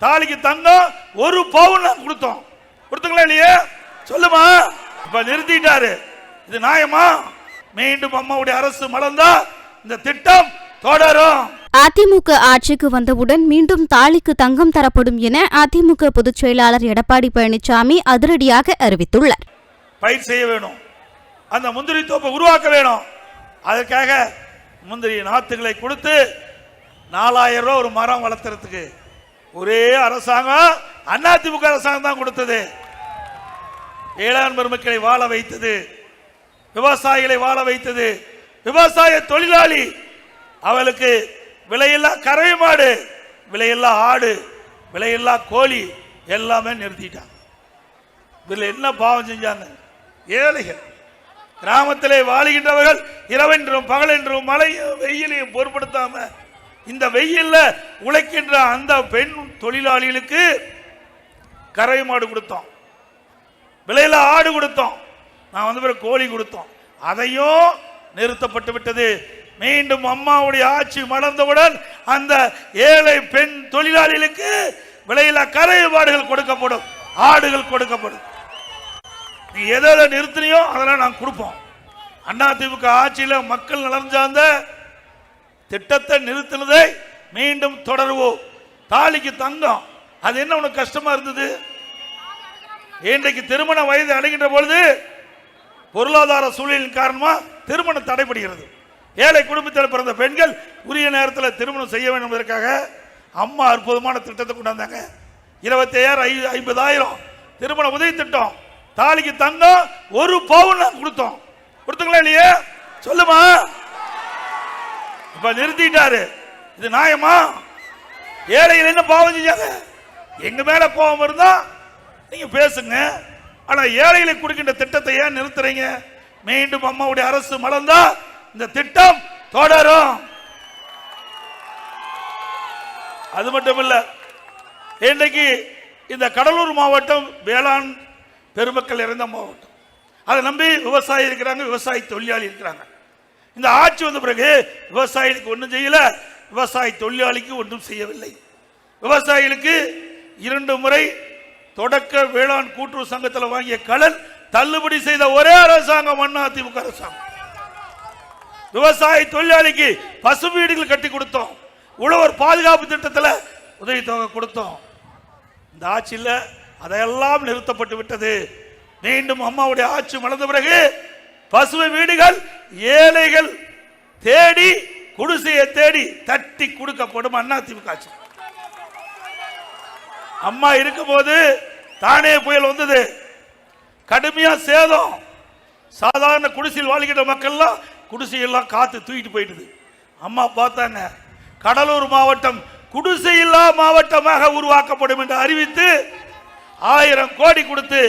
தாலிக்கு தங்கம் ஒரு பவுன் கொடுத்தோம். கொடுத்தங்களா இல்லையே? சொல்லுமா. இப்ப நிறுத்திட்டாரு. இது நியாயமா? மீண்டும் அம்மாவுடைய அரசு மலர்ந்தா இந்த திட்டம் தொடரும். அதிமுக ஆட்சிக்கு வந்தவுடன் மீண்டும் தாலிக்கு தங்கம் தரப்படும் என அதிமுக பொதுச் செயலாளர் எடப்பாடி பழனிசாமி அதிரடியாக அறிவித்துள்ளார். பயிர் செய்ய வேணும். அந்த முந்திரி தோப்பை உருவாக்க வேணும். அதற்காக முந்திரி நாத்துகளை கொடுத்து நாலாயிரம் ரூபாய் ஒரு மரம் வளர்த்துறதுக்கு ஒரே அரசாங்கம் அதிமுக அரசாங்கம் தான் கொடுத்தது. ஏழாம் பெருமக்களை வாழ வைத்தது விவசாயிகளை வாழ வைத்தது விவசாய தொழிலாளி. அவளுக்கு விலையில்லா கறவை மாடு விலையில்லா ஆடு விலையில்லா கோழி எல்லாமே நிறுத்திட்டான் இதில் என்ன பாவம் செஞ்சாங்க? ஏழைகள். கிராமத்திலே வாழுகின்றவர்கள் இரவென்றும் பகலென்றும் மழையும் வெயிலையும் பொருட்படுத்தாமல் இந்த வெயில்ல உழைக்கின்ற அந்த பெண் தொழிலாளிகளுக்கு கறவை மாடு கொடுத்தோம். விலையில ஆடு கொடுத்தோம். நான் வந்து பிறகு கோழி கொடுத்தோம். அதையும் நிறுத்தப்பட்டு விட்டது. மீண்டும் அம்மாவுடைய ஆட்சி மலர்ந்தவுடன் அந்த ஏழை பெண் தொழிலாளிகளுக்கு விலையில கறவை மாடுகள் கொடுக்கப்படும். ஆடுகள் கொடுக்கப்படும். நீ எதை நிறுத்தினியோ அதெல்லாம் நாங்கள் கொடுப்போம். அண்ணா திமுக ஆட்சியில் மக்கள் நலன் சார்ந்த திட்டத்தை நிறுத்தினதை மீண்டும் தொடருவோம். தாலிக்கு தங்கம். அது என்ன உனக்கு கஷ்டமா இருந்தது? இன்றைக்கு திருமண வயது அடைகின்ற பொழுது பொருளாதார சூழலின் காரணமாக திருமணம் தடைபடுகிறது. ஏழை குடும்பத்தில் பிறந்த பெண்கள் உரிய நேரத்தில் திருமணம் செய்ய வேண்டும் என்பதற்காக அம்மா அற்புதமான திட்டத்தை கொண்டாந்தாங்க இருபத்தி ஐயாயிரம் ஐம்பதாயிரம் திருமண உதவி திட்டம். தாலிக்கு தங்கம் ஒரு பவுன் கொடுத்தோம். கொடுத்துங்களா இல்லையே? சொல்லுமா? இப்ப நிறுத்திட்டாரு. இது நியாயமா? ஏழைகள் என்ன பாவம் செஞ்சாங்க? எங்க மேல கோபம் இருந்தா நீங்க பேசுங்க. ஆனா ஏழைகளை கொடுக்கின்ற திட்டத்தை ஏன் நிறுத்துறீங்க? மீண்டும் அம்மாவுடைய அரசு மலர்ந்தா இந்த திட்டம் தொடரும். அது மட்டும் இல்ல இன்றைக்கு இந்த கடலூர் மாவட்டம் வேளாண் பெருமக்கள் இறந்த மாவட்டம். அதை நம்பி விவசாயி இருக்கிறாங்க விவசாயி தொழிலாளி இருக்கிறாங்க. இந்த ஆட்சி வந்த பிறகு விவசாயிகளுக்கு ஒன்றும் செய்யல. விவசாய தொழிலாளிக்கு ஒன்றும் செய்யவில்லை. விவசாயிகளுக்கு இரண்டு முறை தொடக்க வேளாண் கூட்டுறவு சங்கத்தில் வாங்கிய கடன் தள்ளுபடி செய்த ஒரே அரசாங்கம் அண்ணா திமுக அரசாங்கம். விவசாய தொழிலாளிக்கு பசு வீடுகள் கட்டி கொடுத்தோம். உழவர் பாதுகாப்பு திட்டத்தில் உதவித்தொகை கொடுத்தோம். இந்த ஆட்சியில் அதையெல்லாம் நிறுத்தப்பட்டு விட்டது. மீண்டும் அம்மாவுடைய ஆட்சி மலர்ந்த பிறகு பசுமை வீடுகள் ஏழைகள் தேடி குடிசையை தேடி தட்டி கொடுக்கப்படும் அண்ணா திமுக ஆட்சி. அம்மா இருக்கும்போது தானே புயல் வந்தது. கடுமையா சேதம். சாதாரண குடிசையில் வாழ்கின்ற மக்கள்லாம் குடிசையெல்லாம் காத்து தூக்கிட்டு போயிடுது அம்மா பார்த்தாங்க கடலூர் மாவட்டம் குடிசையில்லா மாவட்டமாக உருவாக்கப்படும் என்று அறிவித்து ஆயிரம் கோடி கொடுத்து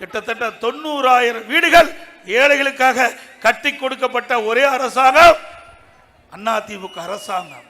கிட்டத்தட்ட தொண்ணூறாயிரம் வீடுகள் ஏழைகளுக்காக கட்டி கொடுக்கப்பட்ட ஒரே அரசாங்கம் அதிமுக அரசாங்கம்.